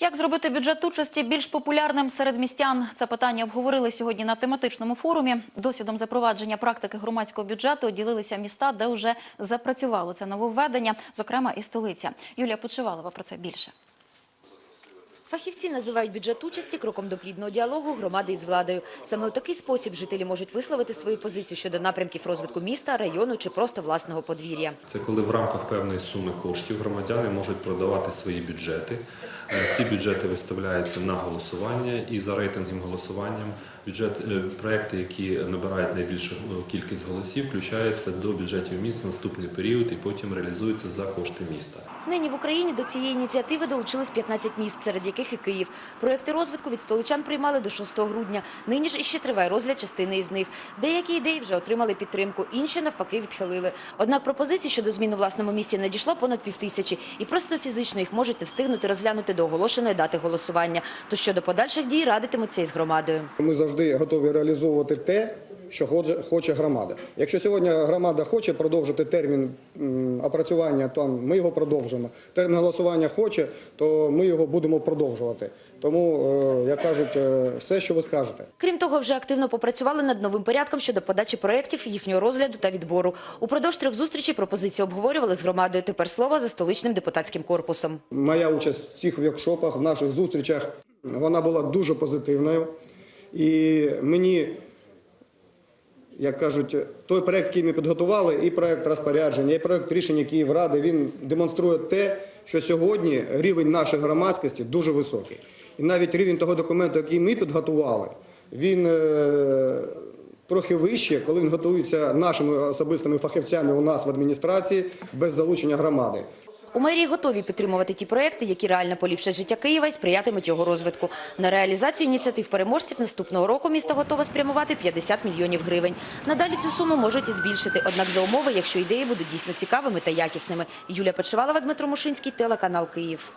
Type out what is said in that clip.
Як зробити бюджет участі більш популярним серед містян? Це питання обговорили сьогодні на тематичному форумі. Досвідом запровадження практики громадського бюджету ділилися міста, де вже запрацювало це нововведення, зокрема і столиця. Юлія Почивалова про це більше. Фахівці називають бюджет участі кроком до плідного діалогу громади із владою. Саме у такий спосіб жителі можуть висловити свою позицію щодо напрямків розвитку міста, району чи просто власного подвір'я. Це коли в рамках певної суми коштів громадяни можуть продавати свої бюджети. Е, Ці бюджети виставляються на голосування і за рейтинговим голосуванням бюджет е, проекти, які набирають найбільшу е, кількість голосів, включаються до бюджетів міста на наступний період і потім реалізуються за кошти міста. Нині в Україні до цієї ініціативи долучились 15 міст, серед яких і Київ. Проекти розвитку від столичан приймали до 6 грудня. Нині ж іще триває розгляд частини із них. Деякі ідеї вже отримали підтримку, інші навпаки відхилили. Однак пропозицій щодо змін у власному місті надійшло понад півтисячі, і просто фізично їх можуть не встигнути розглянути до оголошеної дати голосування. То щодо подальших дій радитимуться із громадою. Ми завжди готові реалізовувати те, що хоче- громада. Якщо сьогодні громада хоче продовжити термін опрацювання, то ми його продовжимо. Термін голосування хоче, то ми його будемо продовжувати. Тому, е, як кажуть, е, все, що ви скажете. Крім того, вже активно попрацювали над новим порядком щодо подачі проєктів, їхнього розгляду та відбору. Упродовж трьох зустрічей пропозиції обговорювали з громадою. Тепер слово за столичним депутатським корпусом. Моя участь в цих воркшопах, в наших зустрічах, вона була дуже позитивною. І мені, як кажуть, той проект, який ми підготували, і проект розпорядження, і проект рішення Київради, він демонструє те, що сьогодні рівень нашої громадськості дуже високий. І навіть рівень того документу, який ми підготували, він е, трохи вище, коли він готується нашими особистими фахівцями у нас в адміністрації без залучення громади. У мерії готові підтримувати ті проекти, які реально поліпшать життя Києва і сприятимуть його розвитку. На реалізацію ініціатив переможців наступного року місто готове спрямувати 50 мільйонів гривень. Надалі цю суму можуть і збільшити, однак за умови, якщо ідеї будуть дійсно цікавими та якісними. Юлія Печевалова, Дмитро Мушинський, телеканал Київ.